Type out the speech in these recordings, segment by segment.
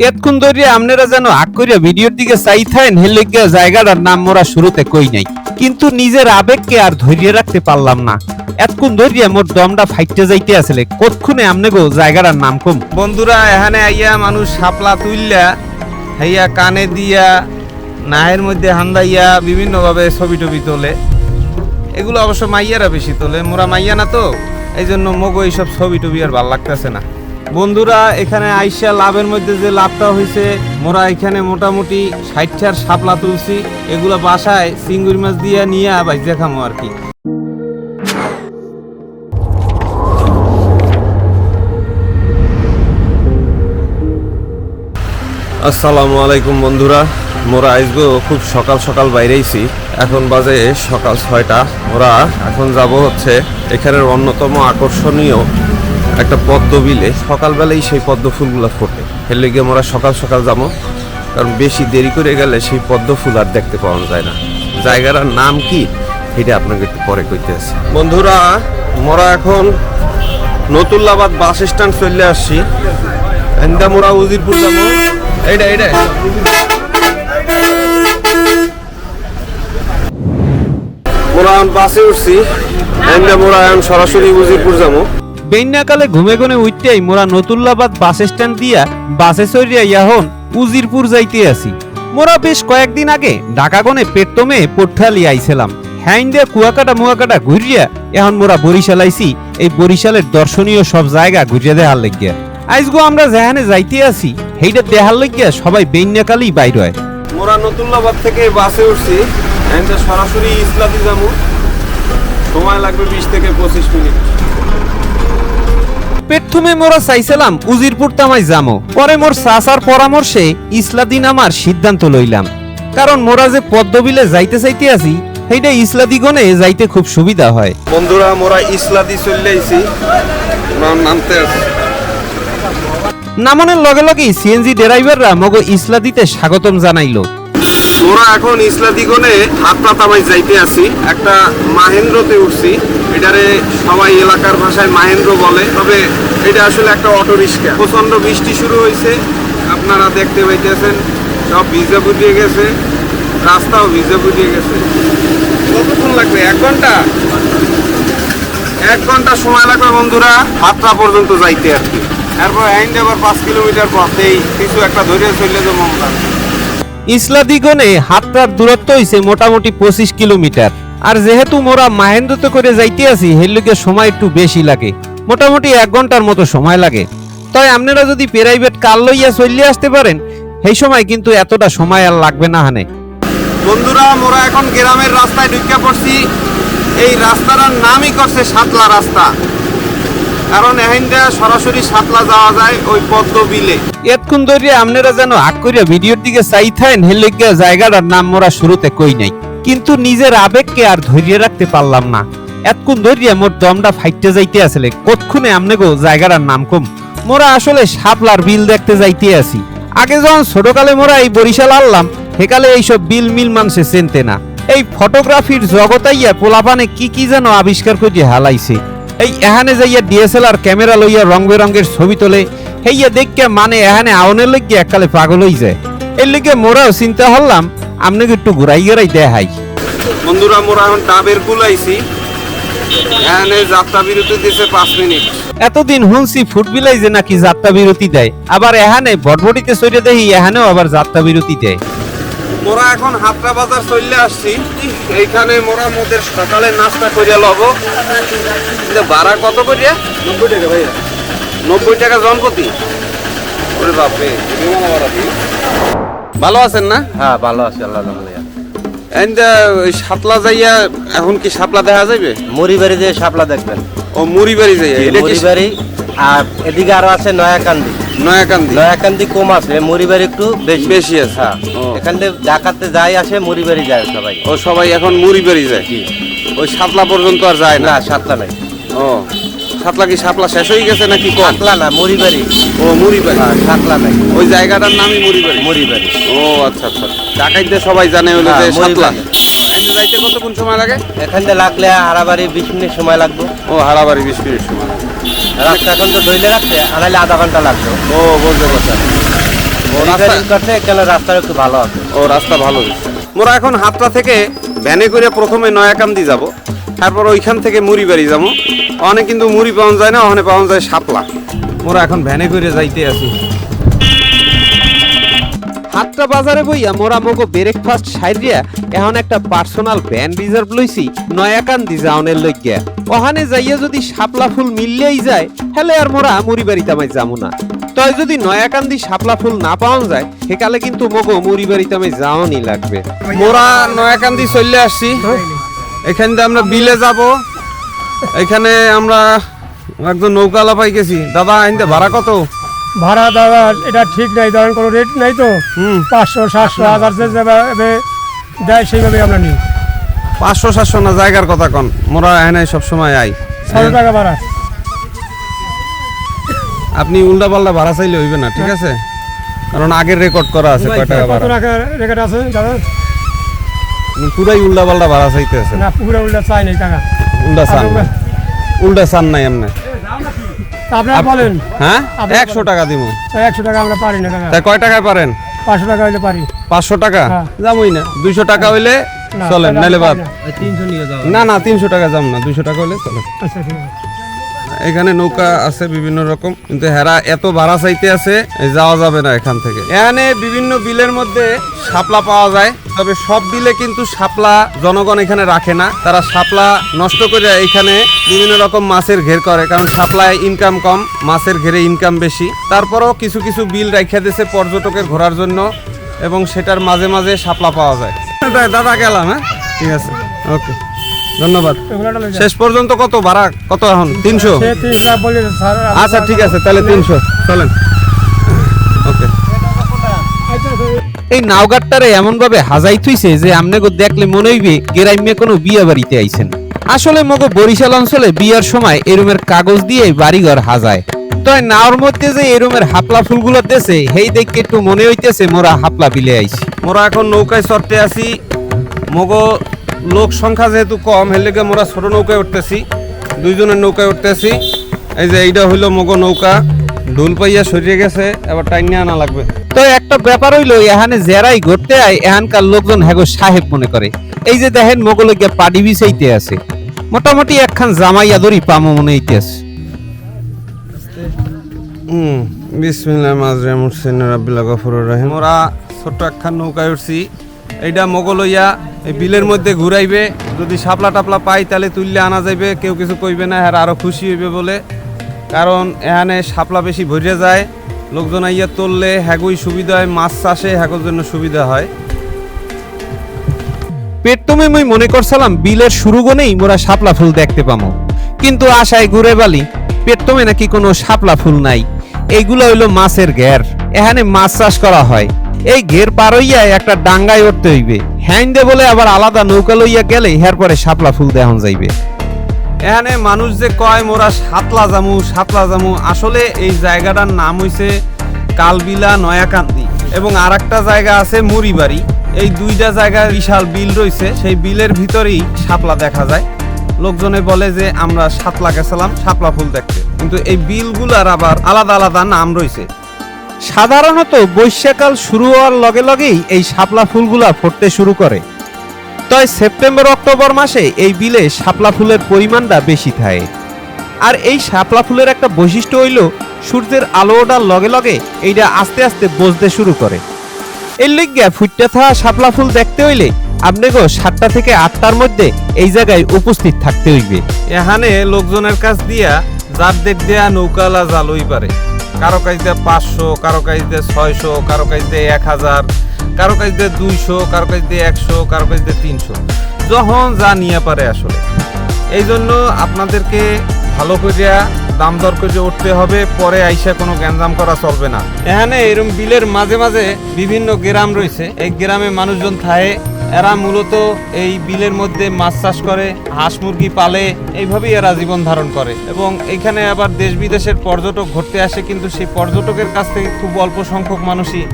এতক্ষণ ধরে আপনারা যেন আগ করিয়া ভিডিওর দিকে চাই থাকেন হেলে গিয়া জায়গাটার নাম মোরা শুরুতে কই নাই। কিন্তু নিজের আবেগকে আর ধরিয়ে রাখতে পারলাম না। এতক্ষণ ধরিয়া মোর দমটা ফাইটতে যাইতে আসলে, কতক্ষণে আমনে গো জায়গাটার নাম কম? বন্ধুরা, এখানে আইয়া মানুষ শাপলা তুললা হাইয়া কানে দিয়া, নাহের মধ্যে হান্দাইয়া বিভিন্ন ভাবে ছবি টবি তোলে। এগুলো অবশ্য মাইয়ারা বেশি তোলে, মোরা মাইয়া না তো এই জন্য মগো এইসব ছবি টবি আর ভালো লাগতেছে না। বন্ধুরা, এখানে আইসা লাভের মধ্যে যে লাভটা হয়েছে, মোরা এখানে মোটামুটি ষাটটার শাপলা তুলছি। এগুলো বাসায় চিঙ্গুরি মাছ দিয়ে নিয়ে বাইজা খামো আর কি। আসসালামু আলাইকুম বন্ধুরা, মোরা আইসগো খুব সকাল সকাল বাইরেইছি। এখন বাজে সকাল ছয়টা। মোরা এখন যাব হচ্ছে এখানের অন্যতম আকর্ষণীয় একটা পদ্ম বিলে সকালবেলাই সেই পদ্ম ফুলগুলো ফোটে। হেলে গিয়ে মোরা সকাল সকাল যাব, কারণ বেশি দেরি করে গেলে সেই পদ্ম ফুল আর দেখতে পাওয়া যায় না। জায়গাটার নাম কি এটা আপনাকে একটু পরে কইতে আছে বন্ধুরা মোরা এখন নতুল্লাবাদ বাস স্ট্যান্ড চলে আসছি। মোরা উজিরপুর যাব। এইটা এইটা মোরা বাসে উঠছি। এন্দা মোরা এখন সরাসরি উজিরপুর যাব। বেন্যাকালে ঘুমে ঘুমে উঠতেই মোরা নতুল্লাবাদ বাস স্ট্যান্ড দিয়া বাসে চড়িয়া ইয়াহন উজিরপুর যাইতে আসি। মোরা বেশ কয়েকদিন আগে ঢাকাগনে পেট্টমে পট্টালি আইছিলাম। হ্যাং দিয়া কুয়াকাটা মুয়াকাটা ঘুরিয়া এখন মোরা বরিশাল আইছি। এই বরিশালের দর্শনীয় সব জায়গা ঘুরিয়া দেখার লাগিয়া। আইজগো আমরা যেখানে যাইতে আসি, সেইটা দেহার লাগিয়া সবাই বেন্যাকালেই বাইর হয়। মোরা নতুল্লাবাদ থেকে বাসে উঠছি সরাসরি ইসলাতি যাব সময় লাগবে বিশ থেকে পঁচিশ মিনিট। প্রথমে মোরা চাইছিলাম উজিরপুর তামাই যামো। পরে মোর চাচার পরামর্শে ইসলাদি নামার সিদ্ধান্ত লইলাম। কারণ মোরা যে পদ্মবিলে যাইতে চাইতে আছি সেইটা ইসলাদি গনে যাইতে খুব সুবিধা হয়। বন্ধুরা মোরা ইসলাদি চলে আইছি। নামতে নামনের লগে লগেই সিএনজি ড্রাইভাররা মগো ইসলাদিতে স্বাগতম জানাইলো। মোরা এখন ইসলাদিগণে হাতটা তামাই যাইতে আছি। একটা মাহেন্দ্রতে উঠছি। এটারে সবাই এলাকার ভাষায় মাহেন্দ্র বলে, তবে এটা আসলে একটা অটো রিক্সা। প্রচণ্ড বৃষ্টি শুরু হয়েছে, আপনারা দেখতে পাইতেছেন, সব ভিজা বুঝিয়ে গেছে, রাস্তাও ভিজে বুঝিয়ে গেছে। কতক্ষণ লাগবে? এক ঘণ্টা? এক ঘণ্টা সময় লাগবে বন্ধুরা হাতটা পর্যন্ত যাইতে আর কি। এরপর আইন আবার পাঁচ কিলোমিটার পথেই কিছু একটা ধরে চলে যাব মমতা ইসলাদিগণে হাতটার দূরত্ব হইছে মোটামুটি পঁচিশ কিলোমিটার। আর যেহেতু মোরা মাহেন্দ্রতে করে যাইতে আছি হেলুকে সময় একটু বেশি লাগে। মোটামুটি এক ঘণ্টার মতো সময় লাগে। তাই আপনারা যদি প্রাইভেট কার লইয়া চলিয়ে আসতে পারেন সেই সময় কিন্তু এতটা সময় আর লাগবে না হানে। বন্ধুরা মোরা এখন গ্রামের রাস্তায় ঢুকে পড়ছি। এই রাস্তাটার নামই করছে সাতলা রাস্তা। কারণ এখানটা সরাসরি সাতলা যাওয়া যায় ওই পদ্ম বিলে। এতক্ষণ ধরে আপনারা যেন আগ করিয়া ভিডিওর দিকে চাই থাকেন হেলে জায়গাটার নাম মোরা শুরুতে কই নাই। কিন্তু নিজের আবেগকে আর ধরিয়ে রাখতে পারলাম না। এতক্ষণ ধরিয়া মোর দমটা ফাইটতে যাইতে আসলে, কতক্ষণে আমনে গো জায়গাটার নাম কম? মোরা আসলে শাপলার বিল দেখতে যাইতে আসি। আগে যখন ছোটকালে মোরা এই বরিশাল আনলাম, সেকালে এইসব বিল মিল মানুষে চেনতে না। এই ফটোগ্রাফির জগতাইয়া পোলাপানে কি কি যেন আবিষ্কার করিয়া হালাইছে। এই এহানে যাইয়া ডিএসএলআর ক্যামেরা লইয়া রং বেরঙ্গের ছবি তোলে, হেইয়া দেখকে মানে এহানে আউনের লইয়া এককালে পাগল হই যায়। এর লিগে মোরাও চিন্তা হলাম আপনাকে একটু ঘুরাই গেরাই দেখাই। বন্ধুরা মোরা এখন ডাবের কুলাইছি। এখানে যাত্রা বিরতি দিয়েছে পাঁচ মিনিট। এতদিন হুনছি ফুটবিলাই যে নাকি যাত্রা বিরতি দেয়? আবার এখানে ভটভটিতে চড়ে দেখি এখানেও আবার যাত্রা বিরতি দেয়। মোরা এখন হাতরা বাজার চলে আসছি। এইখানে মোরা মোদের সকালে নাস্তা করিয়া লব। ভাড়া কত করিয়া নব্বই টাকা ভাইয়া। নব্বই টাকা জনপতি? ওরে বাপরে ভালো আছেন না? হ্যাঁ ভালো আছি আল্লাহ ওই সাতলা যাইয়া এখন কি সাপলা দেখা যাবে দিয়ে শাপলা দেখবেন। ও যাইয়া আর এদিকে আরও আছে নয়াকান্দি। নয়াকান্দি। নয়াকান্দি কম আছে মুড়ি বাড়ি একটু বেশি। বেশি আছে। হ্যাঁ। এখান থেকে ডাকাতে যাই আসে মুড়ি বাড়ি যায় সবাই। ও সবাই এখন মুড়ি বাড়ি যায়? জি। ওই সাতলা পর্যন্ত আর যায় না? না সাতলা নাই। ও। সাতলা কি সাপলা শেষ হয়ে গেছে নাকি সাতলা না মুড়ি বাড়ি ও মুড়ি বাড়ি হ্যাঁ সাতলা নাই। ওই জায়গাটার নামই মুড়ি বাড়ি মুড়ি বাড়ি ও আচ্ছা আচ্ছা। ডাকাইতে সবাই জানে হলো যে হ্যাঁ, মুড়ি সাতলা যাইতে কতক্ষণ সময় লাগে? এখান থেকে লাগলে হারাবাড়ি বিশ মিনিট সময় লাগবে। ও হারাবাড়ি বিশ মিনিট সময় রাস্তা এখন তো ধইলে রাখতে আনাইলে আধা ঘণ্টা লাগবে। ও বলতে রাস্তাটা একটু ভালো আছে ও রাস্তা ভালো মোরা এখন হাতটা থেকে ভ্যানে করে প্রথমে নয়াকান্দি যাব। তারপর ওইখান থেকে মুড়ি বাড়ি যাব। অনেক কিন্তু মুড়ি পাওয়া যায় না ওখানে পাওয়া যায় শাপলা। মোরা এখন ভ্যানে করে যাইতে আছি। হাতটা বাজারে বইয়া মোরা মগো ব্রেকফাস্ট সাইরিয়া এখন একটা পার্সোনাল ভ্যান রিজার্ভ লইছি নয়াকান্দি যাওনের লইগিয়া। ওখানে যাইয়া যদি শাপলা ফুল মিললেই যায় হেলে আর মোরা মুড়ি বাড়িতে আমায় যাব না। তয় যদি নয়াকান্দি শাপলা ফুল না পাওয়া যায় সেকালে কিন্তু মগো মুড়ি বাড়িতে আমি যাওয়ানি লাগবে। মোরা নয়াকান্দি চলে আসছি। এখান থেকে আমরা বিলে যাব। এখানে আমরা একজন নৌকালা পাই গেছি। দাদা আইনতে ভাড়া কত? ভাড়া দাদা এটা ঠিক নাই ধরেন কোনো রেট নাই তো। পাঁচশো সাতশো হাজার যেভাবে দেয় সেইভাবে আমরা নিই। পাঁচশো সাতশো না জায়গার কথা কন মোরা এখানে সবসময় আই। ছশো টাকা ভাড়া। আপনি উল্টা পাল্টা ভাড়া চাইলে হইবে না ঠিক আছে? কারণ আগের রেকর্ড করা আছে কয় টাকা কত ভাড়া? টাকা রেখে আছে দাদা? পুরাই উল্টা পাল্টা ভাড়া চাইতে আছেন না পুরো উল্টা চাই নাই টাকা। উল্টা চান। না। উল্টা চান নাই এমনে। তা আপনারা বলেন। হ্যাঁ? আপনি- একশো টাকা দিব একশো টাকা আমরা পারি না তাই কয় টাকায় পারেন? পাঁচশো টাকা হইলে পারি। পাঁচশো টাকা? হ্যাঁ। যাবই না। দুইশো টাকা হইলে চলেন নাইলে বাদ। না। না না তিনশো টাকা যাম না। দুইশো টাকা হইলে চলেন। আচ্ছা ঠিক আছে। এখানে নৌকা আছে বিভিন্ন রকম, কিন্তু হেরা এত ভাড়া চাইতে আছে যাওয়া যাবে না এখান থেকে। এখানে বিভিন্ন বিলের মধ্যে শাপলা পাওয়া যায়, তবে সব বিলে কিন্তু শাপলা জনগণ এখানে রাখে না। তারা শাপলা নষ্ট করে এখানে বিভিন্ন রকম মাছের ঘের করে, কারণ শাপলায় ইনকাম কম, মাছের ঘেরে ইনকাম বেশি। তারপরও কিছু কিছু বিল রাখা দিয়েছে পর্যটকের ঘোরার জন্য, এবং সেটার মাঝে মাঝে শাপলা পাওয়া যায়। দাদা গেলাম হ্যাঁ? ঠিক আছে, ওকে। ধন্যবাদ। শেষ পর্যন্ত কত ভাড়া? কত এখন? তিনশো? স্যার আচ্ছা ঠিক আছে তাহলে তিনশো। চলেন। ওকে। এই নাওগাটটারে এমন ভাবে হাজাই থুইছে যে আমনে গো দেখলে মনে হইবে গেরাইমে কোনো বিয়া বাড়িতে আইছেন। আসলে মগো বরিশাল অঞ্চলে বিয়ার সময় এরুমের কাগজ দিয়ে বাড়িঘর হাজায়। তয় নাওর মধ্যে যে এরুমের হাপলা ফুলগুলো দেছে হেই দেখে একটু মনে হইতেছে মোরা হাপলা বিলে আইছি। মোরা এখন নৌকায় চড়তে আসি। মগো লোক সংখ্যা যেহেতু কম হের লেগে মোরা ছোট নৌকায় উঠতেছি দুইজনের নৌকায় উঠতেছি। এই যে এইটা হইল মগো নৌকা ঢুল পাইয়া সরিয়ে গেছে এবার টাইনে আনা লাগবে। তো একটা ব্যাপার হইল এখানে জেরাই ঘুরতে আয় এখানকার লোকজন হ্যাগো সাহেব মনে করে। এই যে দেখেন মোগলে গিয়ে পাডি বিছাইতে আছে। মোটামুটি একখান জামাই আদরি পামো মনে হইতে আছে। হুম বিসমিল্লাহ মাজরে মুহসিন রাব্বিল গফুরুর রহিম। ওরা ছোট্ট একখান নৌকায় উঠছি। এইটা মোগলইয়া এই বিলের মধ্যে ঘুরাইবে। যদি শাপলা টাপলা পাই, তাহলে তুললে আনা যাইবে। কেউ কিছু কইবে না আর আরও খুশি হইবে বলে। কারণ এখানে শাপলা বেশি ভরে যায়। লোকজন আইয়া তুললে হ্যাগুই সুবিধা হয়, মাছ চাষে হ্যাগোর জন্য সুবিধা হয়। পেট্টমে মই মনে করছিলাম বিলের শুরু গনেই মোরা শাপলা ফুল দেখতে পামো। কিন্তু আশায় ঘুরে বালি পেট্টমে নাকি কোনো শাপলা ফুল নাই। এইগুলো হইল মাছের ঘের। এখানে মাছ চাষ করা হয়। এই ঘের পার হইয়া একটা ডাঙ্গায় উঠতে হইবে। হ্যান্ডে বলে আবার আলাদা নৌকা লইয়া গেলে হের পরে শাপলা ফুল দেখন যাইবে। এখানে মানুষ যে কয়, মোরা সাতলা জামু সাতলা জামু আসলে এই জায়গাটার নাম হইছে কালবিলা নয়াকান্দি এবং আর একটা জায়গা আছে মুড়িবাড়ি। এই দুইটা জায়গায় বিশাল বিল রয়েছে সেই বিলের ভিতরেই শাপলা দেখা যায়। লোকজনে বলে যে, আমরা সাতলা গেছিলাম শাপলা ফুল দেখতে। কিন্তু এই বিলগুলার আবার আলাদা আলাদা নাম রয়েছে সাধারণত বৈশাকাল শুরু হওয়ার লগে লগেই এই শাপলা ফুলগুলা ফুটতে শুরু করে। তয় সেপ্টেম্বর, অক্টোবর মাসে এই বিলে শাপলা ফুলের পরিমাণটা বেশি থাকে। আর এই শাপলা ফুলের একটা বৈশিষ্ট্য হইল, সূর্যের আলো ওঠার লগে লগে এইটা আস্তে আস্তে বসতে শুরু করে। এর লিগিয়া ফুটতে থাকা শাপলা ফুল দেখতে হইলে আপনাকে সাতটা থেকে আটটার মধ্যে এই জায়গায় উপস্থিত থাকতে হইবে। এখানে লোকজনের কাছ দিয়া দেখ দেয়া নৌকালা জালই পারে। কারও দিয়ে পাঁচশো, কারও কাছ দিয়ে ছয়শো, কারও দিয়ে এক হাজার, কারও কাছ দিয়ে দুইশো, কারও দিয়ে একশো, কারও কাছ দিয়ে তিনশো। যখন যা নিয়ে পারে আসলে। এই জন্য আপনাদেরকে ভালো করিয়া দাম দর করে উঠতে হবে, পরে আইসা কোনো গ্যাঞ্জাম করা চলবে না। এখানে এরকম বিলের মাঝে মাঝে বিভিন্ন গ্রাম রয়েছে। এই গ্রামে মানুষজন থাকে এরা মূলত এই বিলের মধ্যে মাছ চাষ করে, হাঁস মুরগি পালে, এইভাবেই এরা জীবন ধারণ করে। এবং এখানে আবার দেশ বিদেশের পর্যটক ঘুরতে আসে, কিন্তু সেই পর্যটকের কাছ থেকে খুব অল্প সংখ্যক মানুষই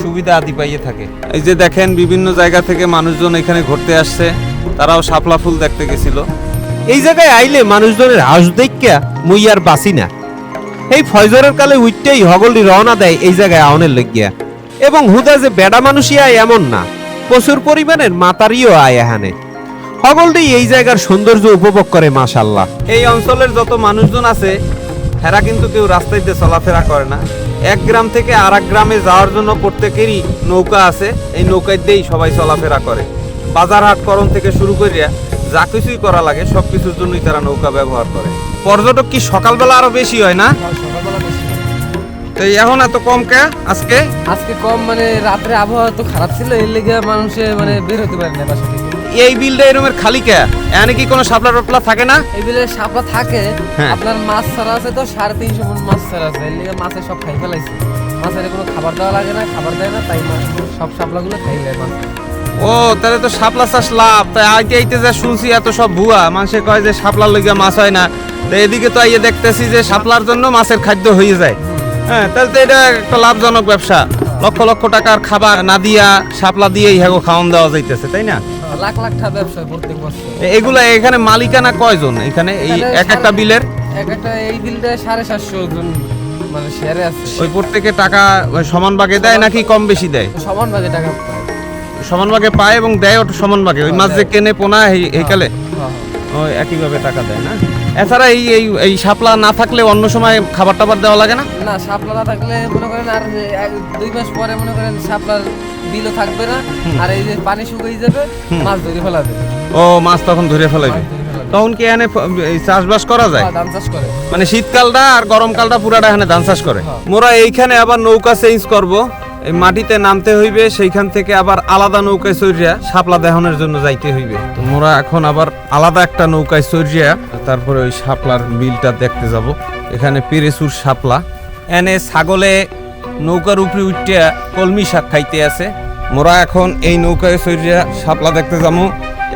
সুবিধা আদি পাইয়ে থাকে। এই যে দেখেন, বিভিন্ন জায়গা থেকে মানুষজন এখানে ঘুরতে আসছে। তারাও শাপলা ফুল দেখতে গেছিল। এই জায়গায় আইলে মানুষজনের হাঁস দেখিয়া মুই আর বাসি না। এই ফয়জরের কালে উইটটাই হগলি রওনা দেয় এই জায়গায় আউনের লইগিয়া এবং হুদা যে বেডা মানুষই এমন না। প্রচুর পরিমাণের মাতারিও আয় এখানে। সকলটি এই জায়গার সৌন্দর্য উপভোগ করে মাশাল্লাহ এই অঞ্চলের যত মানুষজন আছে, এরা কিন্তু কেউ রাস্তায় চলাফেরা করে না। এক গ্রাম থেকে আর গ্রামে যাওয়ার জন্য প্রত্যেকেরই নৌকা আছে, এই নৌকায় দিয়েই সবাই চলাফেরা করে। বাজার হাট করণ থেকে শুরু করিয়া যা কিছুই করা লাগে সব কিছুর জন্যই তারা নৌকা ব্যবহার করে। পর্যটক কি সকালবেলা আরও বেশি হয় না? তো এখন এত কম কে? আজকে? আজকে কম মানে রাত্রে আবহাওয়া তো খারাপ ছিল এর লেগে মানুষে মানে বের হতে পারে না বাসা থেকে। এই বিলটা এরমের খালি কে? এখানে কি কোনো সাপলা টাপলা থাকে না? এই বিলে সাপলা থাকে হ্যাঁ। আপনার মাছ ছাড়া আছে তো সাড়ে তিনশো মন মাছ ছাড়া আছে এর লেগে মাছে সব খাই ফেলাইছে। মাছের কোনো খাবার দেওয়া লাগে না খাবার দেয় না তাই মাছ সব সাপলাগুলো খাই যায় মাছ। ও তাহলে তো শাপলা চাষ লাভ তাই আইতে আইতে যা শুনছি এত সব ভুয়া মানুষে কয় যে শাপলার লইগা মাছ হয় না। তো এদিকে তো আইয়ে দেখতেছি যে শাপলার জন্য মাছের খাদ্য হয়ে যায়। হ্যাঁ তাহলে তো এটা একটা লাভজনক ব্যবসা। লক্ষ লক্ষ টাকার খাবার না দিয়া শাপলা দিয়ে ইহাগো খাওয়ান দেওয়া যাইতেছে তাই না? লাখ লাখ টাকা ব্যবসা প্রত্যেক বছর। এগুলা এখানে মালিকানা কয়জন? এখানে এই এক একটা বিলের? এক একটা এই বিলটা সাড়ে সাতশো জন মানে শেয়ারে আছে। ওই প্রত্যেকে টাকা সমান ভাগে দেয় নাকি কম বেশি দেয়? সমান ভাগে টাকা পায়। সমান ভাগে পায় এবং দেয় ওটা সমান ভাগে। ওই মাছ যে কেনে পোনা এই- হ্যাঁ, হ্যাঁ। ওই একইভাবে টাকা দেয় না? এছাড়া এই এই এই শাপলা না থাকলে অন্য সময় খাবার টাবার দেওয়া লাগে না? না শাপলা না থাকলে মনে করেন আর দুই মাস পরে মনে করেন শাপলার বিলও থাকবে না আর এই যে পানি শুকিয়ে যাবে মাছ ধরে ফেলা যাবে। ও মাছ তখন ধরে ফেলাইবে। মাছ ধরে ফেলা যাবে। তখন কি এখানে এই চাষবাস করা যায়? হ্যাঁ, ধান চাষ করে। মানে শীতকালটা আর গরমকালটা পুরাটা এখানে ধান চাষ করে। হ্যাঁ। মোরা এইখানে আবার নৌকা চেঞ্জ করব। এই মাটিতে নামতে হইবে, সেইখান থেকে আবার আলাদা নৌকায় চড়িয়া শাপলা দেহনের জন্য যাইতে হইবে। তো মোরা এখন আবার আলাদা একটা নৌকায় চড়িয়া তারপরে ওই শাপলার বিলটা দেখতে যাব। এখানে পেরেসুর শাপলা। এনে ছাগলে নৌকার উপরে উঠিয়া কলমি শাক খাইতে আছে। মোরা এখন এই নৌকায় চড়িয়া শাপলা দেখতে যাব।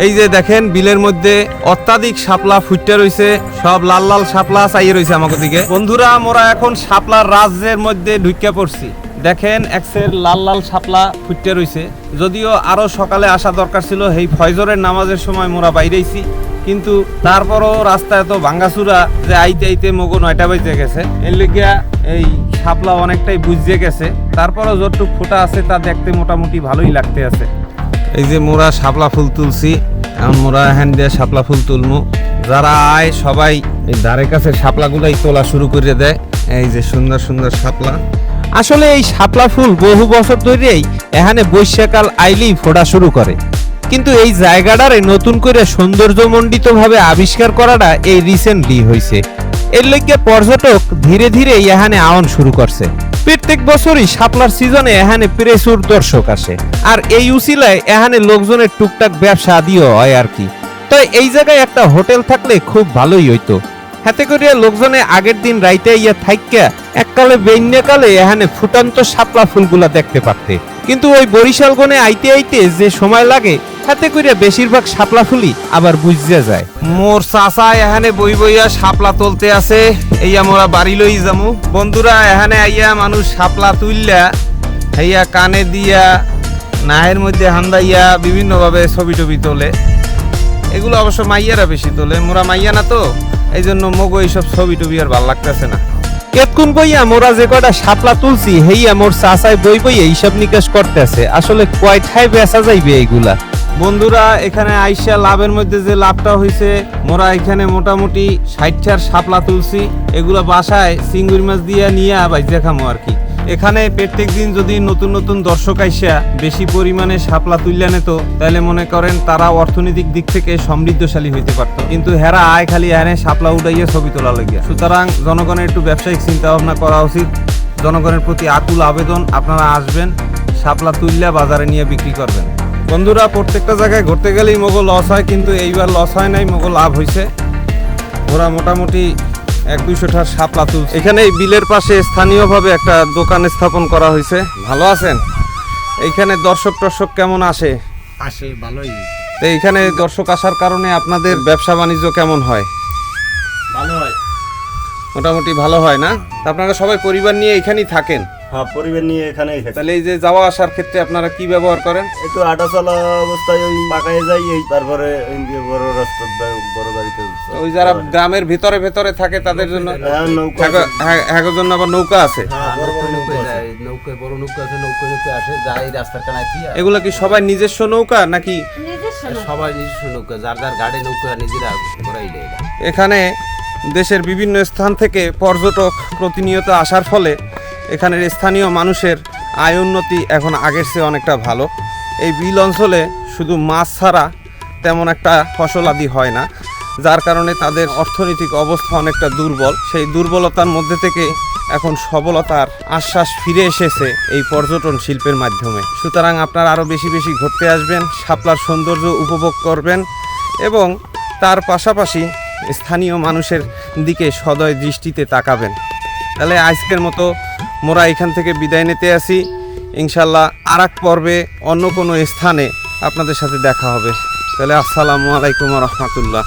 এই যে দেখেন, বিলের মধ্যে অত্যাধিক শাপলা ফুটতে রইছে, সব লাল লাল শাপলা চাইয়ে রইছে আমাকে দিকে। বন্ধুরা, মোরা এখন শাপলার রাজ্যের মধ্যে ঢুকিয়া পড়ছি। দেখেন এক্সের লাল লাল শাপলা ফুটতে রইছে। যদিও আরও সকালে আসা দরকার ছিল, এই ফয়জরের নামাজের সময় মোরা বাইরেছি কিন্তু তারপরও রাস্তা এত ভাঙ্গাচুরা যে আইতে আইতে মগো নয়টা বাজে গেছে। এর লিগিয়া এই শাপলা অনেকটাই বুঝিয়ে গেছে। তারপরও যতটুকু ফোটা আছে, তা দেখতে মোটামুটি ভালোই লাগতে আছে। এই যে মোরা শাপলা ফুল তুলছি মোরা হ্যান্ড দিয়ে শাপলা ফুল তুলমু। যারা আয় সবাই এই ধারে কাছে শাপলাগুলাই তোলা শুরু করে দেয়। এই যে সুন্দর সুন্দর শাপলা। আসলে এই শাপলা ফুল বহু বছর ধরেই এখানে বৈশাখাল আইলেই ফোটা শুরু করে। কিন্তু এই জায়গাটারে নতুন করে সৌন্দর্যমণ্ডিত ভাবে আবিষ্কার করাটা এই রিসেন্টলি হয়েছে এর লইগে পর্যটক ধীরে ধীরে এখানে আওন শুরু করছে। প্রত্যেক বছরই শাপলার সিজনে এখানে প্রচুর দর্শক আসে। আর এই উসিলায় এখানে লোকজনের টুকটাক ব্যবসা আদিও হয় আর কি। তো এই জায়গায় একটা হোটেল থাকলে খুব ভালোই হইতো। হাতে করিয়া লোকজনে আগের দিন রাইতে ইয়া থাইকা এককালে বেন্যকালে এখানে ফুটন্ত শাপলা ফুলগুলা দেখতে পারতে। কিন্তু ওই বরিশাল গনে আইতে আইতে যে সময় লাগে, হাতে করিয়া বেশিরভাগ শাপলা ফুলি আবার বুঝতে যায়। মোর চাচা এখানে বই বইয়া শাপলা তুলতে আছে এই আমরা বাড়ি লই যামু। বন্ধুরা এখানে আইয়া মানুষ শাপলা তুললা হেইয়া কানে দিয়া, নাহের মধ্যে হান্দাইয়া বিভিন্ন ভাবে ছবি টবি তোলে। এগুলো অবশ্য মাইয়ারা বেশি তোলে। মোরা মাইয়া না তো? এই জন্য মগো এইসব ছবি টবি আর ভালো লাগতেছে না। কেতকুন কইয়া মোরা যে কয়টা সাপলা তুলছি, হেইয়া মোর চাচাই বই বই হিসাব নিকাশ করতেছে। আসলে কয় ঠাই বেচা যাইবে এইগুলা। বন্ধুরা, এখানে আইসা লাভের মধ্যে যে লাভটা হয়েছে মোরা এখানে মোটামুটি ষাটটার সাপলা তুলছি। এগুলো বাসায় চিংড়ি মাছ দিয়ে নিয়ে বাইজা খামো আর কি। এখানে প্রত্যেক দিন যদি নতুন নতুন দর্শক আইসা বেশি পরিমাণে শাপলা তুললে নিত, তাহলে মনে করেন তারা অর্থনৈতিক দিক থেকে সমৃদ্ধশালী হইতে পারত। কিন্তু হেরা আয় খালি এখানে শাপলা উঠাইয়া ছবি তোলা লাগিয়া। সুতরাং জনগণের একটু ব্যবসায়িক চিন্তা ভাবনা করা উচিত। জনগণের প্রতি আকুল আবেদন, আপনারা আসবেন, শাপলা তুললে বাজারে নিয়ে বিক্রি করবেন। বন্ধুরা, প্রত্যেকটা জায়গায় ঘুরতে গেলেই মগো লস হয়, কিন্তু এইবার লস হয় নাই মগো লাভ হয়েছে ওরা মোটামুটি এক দুইশোটার শাপলা তুল এখানে এই বিলের পাশে স্থানীয়ভাবে একটা দোকান স্থাপন করা হয়েছে। ভালো আছেন? এইখানে দর্শক টর্শক কেমন আসে? আসে ভালোই। তো এইখানে দর্শক আসার কারণে আপনাদের ব্যবসা বাণিজ্য কেমন হয়? ভালো হয়। মোটামুটি ভালো হয় না? আপনারা সবাই পরিবার নিয়ে এখানেই থাকেন? হ্যাঁ পরিবার নিয়ে এখানেই থাকি তাহলে এই যে যাওয়া আসার ক্ষেত্রে আপনারা কি ব্যবহার করেন? একটু আটা চলা অবস্থায় ওই পাকায় যাই এই তারপরে বড় রাস্তা বড় গাড়িতে উঠছে। ওই যারা গ্রামের ভিতরে ভেতরে থাকে তাদের জন্য হ্যাঁ নৌকা হ্যাগো- হ্যাঁ- হ্যাগোর জন্য আবার নৌকা আছে। হ্যাঁ, বড় বড় নৌকা আছে। যায়, নৌকা নৌকায় বড় নৌকা আছে নৌকা নৌকা আসে যায় রাস্তার কানায় দিয়ে এগুলা কি সবাই নিজস্ব নৌকা নাকি? নিজস্ব। সবাই নিজস্ব নৌকা যার যার গাড়ি নৌকা নিজেরা করাই দেয়। এখানে দেশের বিভিন্ন স্থান থেকে পর্যটক প্রতিনিয়ত আসার ফলে এখানের স্থানীয় মানুষের আয় উন্নতি এখন আগের চেয়ে অনেকটা ভালো। এই বিল অঞ্চলে শুধু মাছ ছাড়া তেমন একটা ফসলাদি হয় না, যার কারণে তাদের অর্থনৈতিক অবস্থা অনেকটা দুর্বল। সেই দুর্বলতার মধ্যে থেকে এখন সবলতার আশ্বাস ফিরে এসেছে এই পর্যটন শিল্পের মাধ্যমে। সুতরাং আপনারা আরও বেশি বেশি ঘুরতে আসবেন, শাপলার সৌন্দর্য উপভোগ করবেন এবং তার পাশাপাশি স্থানীয় মানুষের দিকে সদয় দৃষ্টিতে তাকাবেন। তাহলে আজকের মতো মোরা এখান থেকে বিদায় নিতে আসি। ইনশাল্লাহ আর এক পর্বে অন্য কোনো স্থানে আপনাদের সাথে দেখা হবে। তাহলে আসসালামু আলাইকুম রহমতুল্লাহ।